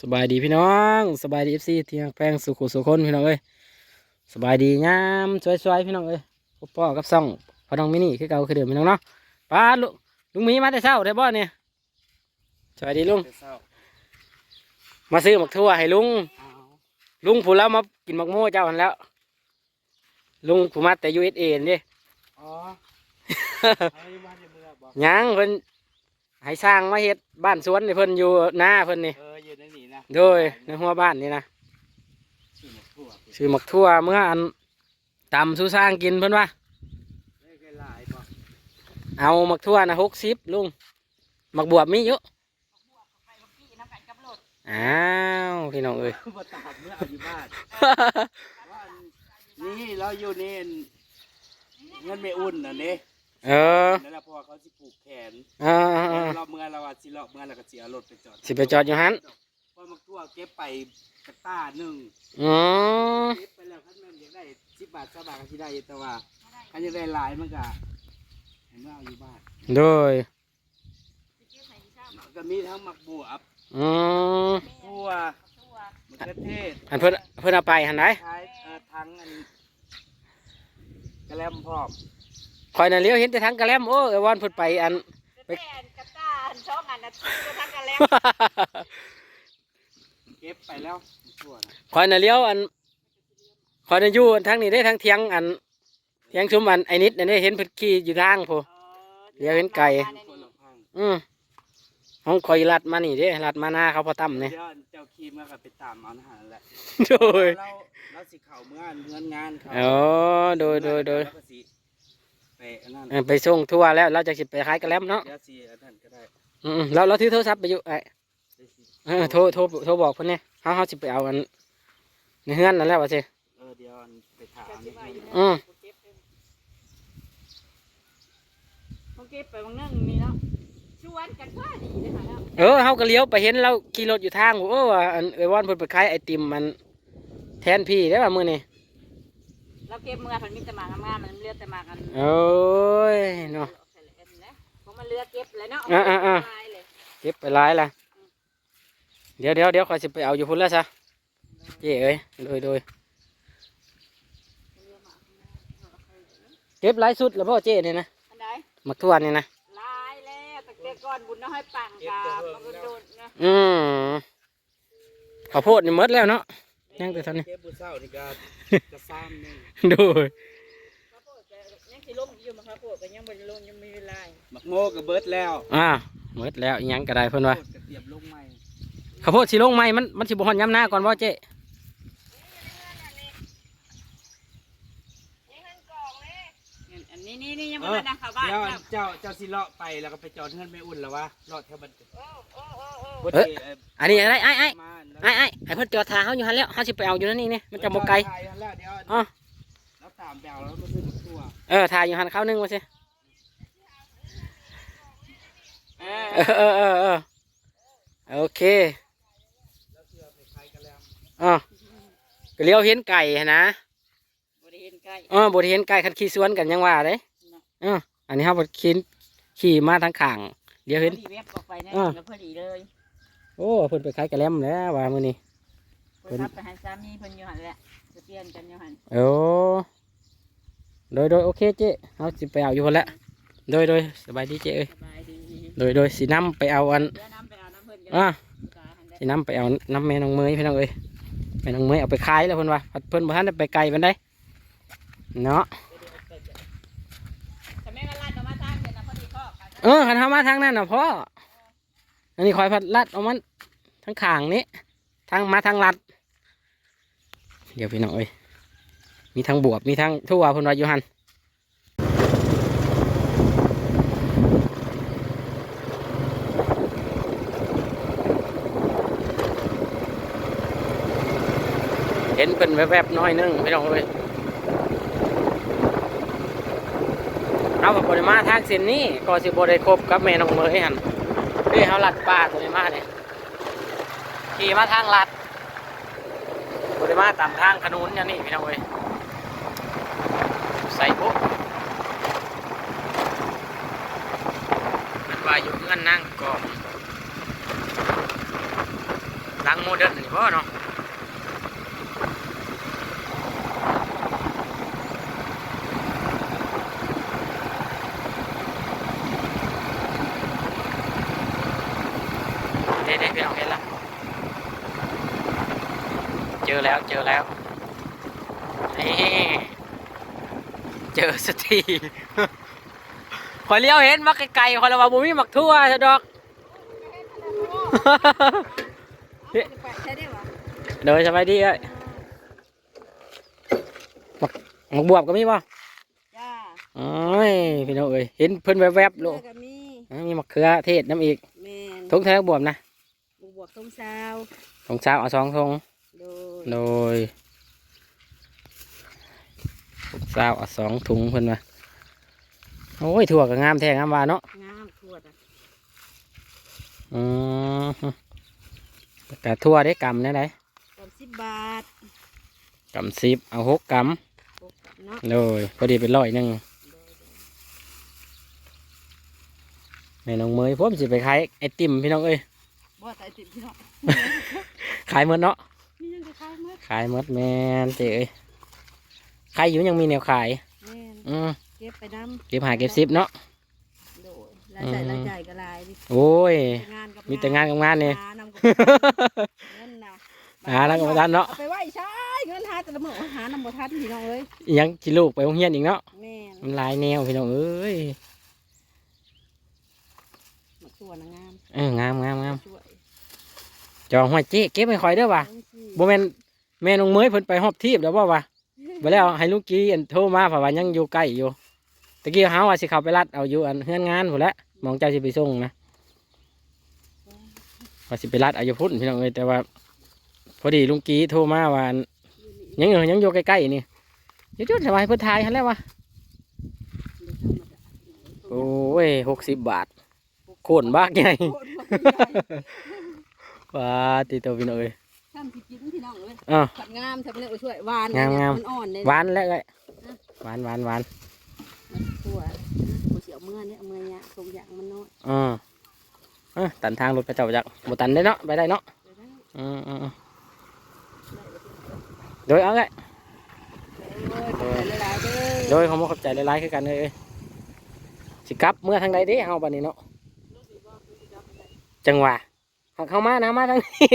สบายดีพี่น้องสบายดีเอฟซีที่แป้งสุขุสุขคนพี่น้องเอ้ยสบายดีงามสวยๆพี่น้องเอ้ยพ่อพ่อกับซ่องพ่อน้องมินี่คือเก่าคือเดิมพี่น้องเนาะป้าลุงลุงมีมาแต่เช้าได้บ่เนี่ยสวัสดีลุงมาซื้อหมักทั่วให้ลุงลุงผู้แล้วมากินหมักโม่เจ้าหันแล้ว ลุงผู้มาแต่ยูเอสเอ็นดิอ๋อยังเพิ่นให้สร้างมาเฮ็ดบ้านสวนนี่เพิ่นอยู่หน้าเพิ่นนี่ นนี่นะโดยในหัวบ้านนี่นะชื่อหมกทั่วซื้อหมักทั่วเมื่ออันตำสู้สร้างกินเพิ่นว่าได้แค่หลายบอกเอาหมักทั่วนะหกสิบลุงหมักบวบมีเยอะอ้าวพี่น้องเอ้ยมาตามเมื่อเอาอยู่บ้านว่าอันนี่เราอยู่นี่เงินไม่อุ่นนะเนี่ยเออนั่นแหละเพราะว่าเขาสิผูกแขนเออเราเมื่อเราว่าสิเลาะเมื่อเราก็สิเอารถไปจอดสิไปจอดอยู่หันเพราะหมกทั่วเก็บไปกระต้าหนึ่งอ๋อเก็บไปแล้วคันแม่นอยากได้สิบบาทสบาทก็สิได้อยู่แต่ว่าคันอยากได้หลายมันก็เห็นว่าเอาอยู่บ้านโดยก็มีทั้งหมักบวบอืมทั่วมะเขือเทศอันเพิ่นเพิ่นเอาไปหันไหนใช้เอ่อทั้งอันกระแลมพร้อมคอยน่ะเลี้ยวเห็นแต่ทางกระแลมโอ้ไอ้วันเพิ่นไปอันแต่อันกระตาอันช่องอันนะก็ทั้งกันแล้ว เก็บไปแล้วทั่วนะคอยน่ะเลี้ยวอันคอยน่ะอยู่ทางนี้ได้ทางเทียงอันเทียงชุมอันไอ้นิดอันนี้เห็นเพิ่นขี่อยู่ทางพูเดี๋ยวเห็นไก่ คนละพังอืมห้องคอยลัดมานี่เด้ลัดมาหน้าเขาพอตั้มเนี่ยเดี๋ยวเจ้าคีมาก็ไปตามเอาอาหารแหละโดยเราเราสิเข่าเมื่อเมื่องานเขาอ๋อโดยโดยโดยแล้วก็สิไปอันนั้นเออไปส่งทั่วแล้วเราจะสิไปขายกระแลมเนาะเดี๋ยวสิอันนั้นก็ได้ อืมเราเราถือโทรศัพท์ไปอยู่ไอ้ เดี๋ยวสิเออโทรโทรโทรบอกเพิ่นเนี่ยเฮาเฮาสิไปเอาอันในเฮือนนั่นแหละว่าสิเออเดี๋ยวอันไปถามก็สิว่าอยู่อืมเขาเก็บไปบางนึงนี่เนาะชวนกันก็ดีเลยค่ะแล้วเออเฮาก็เลี้ยวไปเห็นเราขี่รถอยู่ทางโอ้ว่าอันเอ้ยวอนเพิ่นไปขายไอติมมัน แทนพี่ได้ว่ามื้อนี้เราเก็บเมื่อมันมีแต่หมากงามๆมันเลือดแต่หมากกันโอ้ยเนาะเพราะมันเลือดเก็บเลยเนาะอ่าๆๆตายเลยเก็บไปหลายละ เดี๋ยวเดี๋ยวเดี๋ยวคอยสิไปเอาอยู่พุ่นแล้วซะเจ้เอ้ยโดยโดยเก็บหลายสุดแล้วพ่อเจ้เนี่ยนะอันใดมักทั่วนี่นะลายแล้วตั้งแต่ก่อนบุญน้อยปังกับมันก็โดนนะอืมข้าวโพดนี่หมดแล้วเนาะยังแต่เท่านี้เก็บบุเศร้านี่ก็กระซ้ำหนึงโดูข้าวโพดก็ยังสิลงอยู่มาข้าวโพดก็ยังบ่ได้ลงยังไม่มีลายหมักโมก็เบิดแล้วอ่าหมดแล้วอิหยังก็ได้เพิ่นว่าโคตรกระเทียมลงใหม่ ข้าวโพดสิลงไหมมันมันสิบ่ฮอนย้ำหน้าก่อนบ่เจ้อันนี้นี่นี่ยังเอไม่อได้ดังข่าวบ้านเดี๋ยวครับเจ้าเจ้าสิเลาะไปแล้วก็ไปจอดเฮือนไม่อุ่นแล้ววะเลาะแถวบันโอ้โอ้โอ้โอ้บ่เอ้ยได้อันนี้อะไรไอ้ไอ้มาแล้วไอ้ไอ้ให้เพิ่นจอดทางเฮาอยู่หั่นแล้วเฮาสิไปเอาอยู่นั่นนี่นี่มันจะบ่ไกลถ่ายแล้วเดี๋ยวอ๋อแล้วตามแบวแล้วมาซื้อตัวเออถ่ายอยู่หั่นข้าวนึงว่าสิเอเออเออเออเออโอเค แล้วเสื้อไปขายกันแล้ว อ๋อก็เลี้ยวเห็นไก่หั้นนะบริเวณใกล้อ๋อบไดเห็นไก่คันขี่สวนกันยังว่าเด้เอออันนี้เฮาบ่ขี่ขี่มาทางข้างเดี๋ยวเห็น พอดีเว็บออกไปนะอ่า แล้วพอดีเลยโอ้เพิ่นไปขายกระแลมแล้วว่ามื้อนี้ เพิ่นรับไปให้สามีเพิ่นอยู่หันแหละจะเปลี่ยนกันอยู่หันโอ้โดยโดยโอเคเจ๊เอาสิไปเอาอยู่พุ่นละโดยโดยสบายดีเจ๊เอ้ยสบายดีโดยโดยสิน้ำไปเอาอันเดี๋ยวน้ำไปเอาน้ำเพิ่นกันอ่าตาหันได้สิน้ำไปเอาน้ำแม่น้องเมยพี่น้องเอ้ย แม่น้องเมยเอาไปขายแล้วเพิ่นว่าเพิ่นบ่ทันได้ไปไกลปานใดเนาะแต่แม่ก็ลาดออกมาทางเพิ่นนะพอดีพ่อกันเออคันเฮามาทางนั้นน่ะพ่ออันนี้คอยพัดลัดเอามันทางข้างนี้ทางมาทางลัด เดี๋ยวพี่น้องเอ้ยมีทั้งบวบมีทั้งทั่วเพิ่นว่าอยู่หั่น นเป็นแวบๆน้อยนึงพี่น้องเอ้ยเอาแบบบริมาทางเส้นนี้ก็สิบริครบกับแม่น้องเมยหันเฮ้ยเขาลัดป่าตัวนี้มาเนี่ยขี่มาทางลัดบริมาตามทางขนุนอย่างนี้พี่น้องเอ้ยใส่ปุ๊บมันว่าอยู่เงื่อนนั่งก่องหลังโมเดิร์นนี่พ่อเนาะเด็ดๆพี่น้องเห็นละ เจอแล้วเจอแล้วนี่เจอสักทีคอยเลี้ยวเห็นมักไกลๆคอยระว่าบุมีมักทั่วซะดอกไปใช้ได้หรอโดยสบายดีเอ้ยมักมักบวบก็มีป่ะจ้าโอ้ยพี่น้องเอ้ยเห็นเพิ่นแวบๆโลเลือกก็มีอ่ามีมะเขือเทศน้ำอีกแมนทุงแท้บวบนะบวบวบต้มซาวทงเช้าเอาสองทงโดย โดยทงเช้าเอาสองถุงเพิ่นมาโอ้ยถั่วก็งามแท้งามว่าเนาะงามทั่วอะอืมกะทั่วได้กำได้ไหนสามสิบบาทกำสิบเอาหกกหกเนาะำเลยพอดีเป็นร้อยหนึ่งแม่น้องเมยผมสิไปขายไอติมพี่น้องเอ้ยบ่ใส่ติดพี่เนาะขายหมดเนาะนี่ยังจะ ขายมั้ยขายหมดแมนเจ๊เอ้ยขายอยู่ยังมีแนวขาย แม่นอืมเก็บไปน้เก็บหาเก็บซิปเนาะำโดยรายจ่ายรายจ่ายก็หลายดิโอ้ย งานกับมีแต่งานกับงานนี่หานำกับเงินนะหาแล้วก็บ่ทันเนาะ เอาไปไหว้ใช้เงินหาแต่ละมื้อหานำบ่ทันพี่น้องเอ้ยอิหยังจิลูกไปโรงเรียนอีกเนาะแม่นมันหลายแนวพี่น้องเอ้ยมาตัวนางงามเอองามงามงามช่วยจองหัวเจ๊เก็บไปคอยเด้อว่ะเอาสิ บ่แม่นแม่น้องเมยเพิ่นไปฮอบทีบแล้วบ่ว่ะบ่แล้วให้ลูกกี้อันโทรมาเพราะว่ายังอยู่ใกล้อยู่ตะกี้หาว่าสิเข้าไปรัดเอาอยู่อันเฮือนงานพุ่นแหละหมองเจ้าสิไปส่งนะว่าสิไปรัดเอาอยู่พุ่นพี่น้องเอ้ยแต่ว่า พอดีลุงกี้โทรมาว่าอันยังอยู่ยังอยู่ใกล้ๆนี่อยุดๆสบายเพิ่นทายหันแล้ววะโอ้ยหกสิบบาทโคนบ้ากใหญ่โคตรบ่ใหญ่ว้าติโตพี่น้องเอ้ย ทำสิกินพี่น้องเอ้ยอะขัดงามทำเลยโอ้ยช่วยหวานงามงาม มันอ่อนเลยหวานแล้วเลยหวานหวานหวานตัวกูเสียวเมื่อเนี่ยเมื่อเนี่ยตรงอย่างมันน้อยอือเอ้อตันทางรถไปเจ้าจักบ่ตันได้เนาะไปได้เนาะเดี๋ยวได้อืมอืมอืมโดยเอาไงเออเดี๋ยวหลายๆเด้อโดยเขามาขอบใจหลายๆคือกันเลยเอ้ยสิกลับเมื่อทางใดเด้เฮาบัดนี้เนาะจังหวะหักเข้ามานะมาทางนี้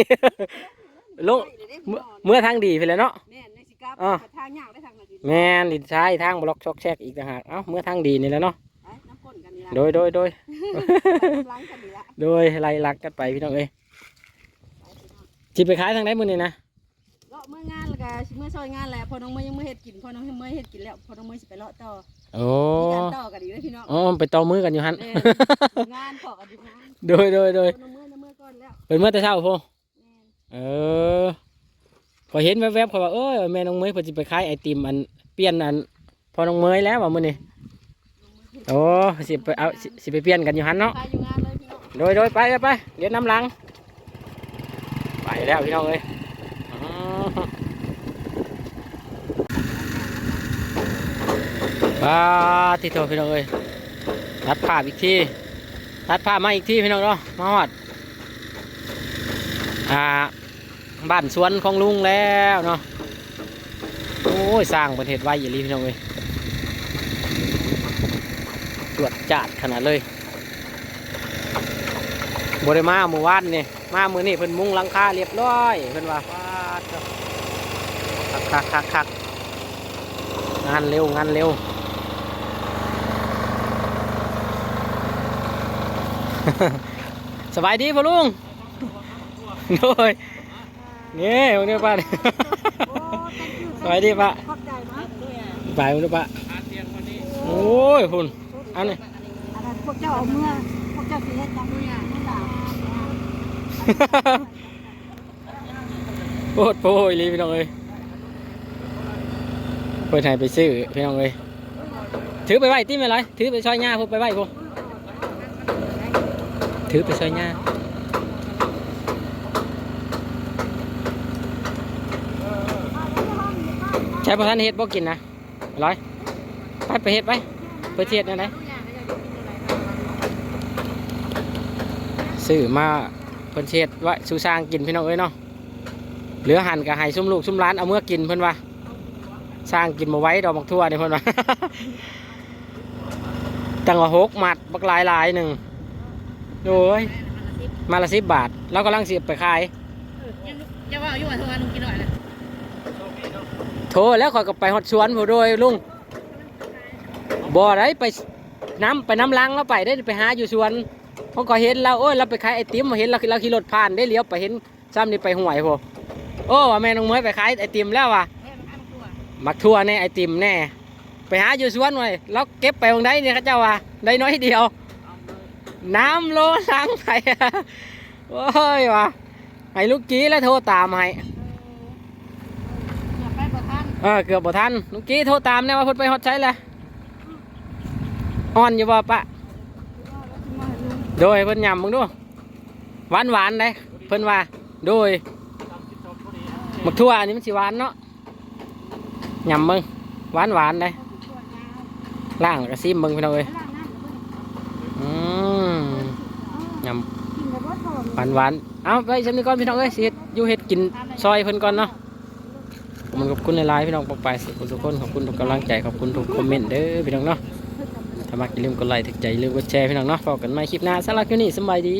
ลงเดี๋ยวได้เมื่อพี่น้องเมื่อทางดีไปเลยเนาะ แม่นในสิกลับอะทางยากได้ทางนาทีแม่นดินซ้ายทางบล็อกชอกแชกอีกต่างหากเอ้าเมื่อทางดีนี่แหล้วเนาะไปน้ำก้นกันนี่ละโดยโดยโดยล้างกันนี่ละโดยไล่ลักกันไปพี่น้องเอ้ยจิไปขายทางไหนมื้อนี้นะเลาะเมื่องานแล้วก็สิเมื่อซอยงานแหละพอน้องเมื่อยังไม่เฮ็ดกินพอน้องเมื่อเฮ็ดกินแล้วพอน้องเมื่อสิไปเลาะต่อโอ้มีการต่อกันอีกเลยพี่น้องอ๋อไปต่อมือกันอยู่ฮันแม่นงานพอกันอยู่งานโดยโดยโดยพอน้องเมื่อน้องเมื่อก่อนแล้วเป็นเมื่อแต่เช้าพ่อแม่น เออพอเห็นแวบๆเขาว่าเอ้ยแม่น้องเมยเพิ่นสิไปขายไอติมอันเปลี่ยนอัน พอน้องเมยแล้วว่ามื้อนี้โอ้สิไปเอาสิสิไปเปลี่ยนกันอยู่หันเนาะไปอยู่งานเลยพี่น้องโดยโดยไปไปเดี๋ยวน้ำหลัง ไปแล้วพี่น้องเอ้ยอ๋อปาติโตพี่น้องเอ้ยตัดภาพอีกทีตัดภาพมาอีกทีพี่น้องเนาะมาฮอดอ่า บ้านสวนของลุงแล้วเนาะโอ้ยสร้างประเทศไว้อย่าลีพี่น้องเอ้ยตรวจจัดขนาดเลยบริมาเมื่อวานนี่มามือนี่เพิ่นมุงหลังคาเรียบร้อยเพิ่นว่าคักคักคักคักงานเร็วงานเร็วสบายดีพ่อลุงโดย นี่พวกนี้ป้านี่สบายดีป้าขอบใจมากด้วยอะไปพวกนี้ป้าโอ้ยคุณอันนี้อันนั้นพวกเจ้าเอาเมื่อพวกเจ้าสิเฮ็ดจังด้วยอะนี่ล่ะโคตรโปรยเลยพี่น้องเอ้ยเปิดให้ไปซื้อพี่น้องเอ้ยถือไปไว้ที่ไม่ไรถือไปซอยหญ้าพวกไปไว้พวกถือไปซอยหญ้า ใช้ประทานเฮ็ดบ่กินนะร้อยไปไปเฮ็ดไปไปเทียดนั่นไหนซื้อมาเพิ่นเช็ดไว้สู่สร้างกินพี่น้องเอ้ยเนาะเหลือหั่นกับให้ซุ่มลูกซุ่มร้านเอาเมื่อกินเพิ่นว่าสร้างกินมาไว้ดอกบักทั่วนี่เพิ่นว่าตั้งว่าหกหมัดบักหลายหลายหนึ่งโอ้ยมาละสิบบาทเรากำลังเสิไปขายจะว่าอยู่ว่าทรหาลุงกินหน่อยนะ โทแล้วข่อยก็ไปฮอดสวนผู้โดยลุงบ่อได้ไปน้ำไปน้ำลังแล้วไปได้ไปหาอยู่สวนเพราะก็เห็นเราโอ้ยเราไปขายไอติมเห็นเราเราขี่รถผ่านได้เลี้ยวไปเห็นซ้ำนี่ไปห่วยพอโอ้ว่าแม่น้องเมยไปขายไอติมแล้วว่ะมักทั่วแน่ไอติมแน่ ไปหาอยู่สวนหน่อยแล้วเก็บไปตรงไหนเนี่ยเขาเจ้าว่าได้น้อยเดียว น้ำโลล้างไปโอ้ยว่ะให้ลูกกี้แล้วโทรตามให้ อย่าไปประทาน เออเกือบบ่ทันลูกกี้โทรตามแน่ว่าเพิ่นไปฮอดใช้แล้วอ่อนอยู่บ่ปะโดยเพิ่นยำมึงดูหวานหวานเลยเพิ่นว่า โดยมักทั่วอันนี้มันสิหวานเนาะยำมึงหวานหวานเลยล่างแล้วก็ซิมมึงพี่น้องเอ้ยอืมยำหวานหวานเอาไปฉันนี่ก่อนพี่น้องเอ้ยสิเฮ็ดอยู่เฮ็ดกินซอยเพิ่นก่อนเนาะ มันขอบคุณในไลน์พี่น้องปกไปสุขทุกคนขอบคุณทุกกำลังใจขอบคุณทุกคอมเมนต์เด้อพี่น้องเนาะถ้ามักอย่าลืมกดไลค์ถึกใจอย่าลืมกดแชร์พี่น้องเนาะฝากกันใหม่คลิปหน้าสำหรับคลิปนี้สบายดี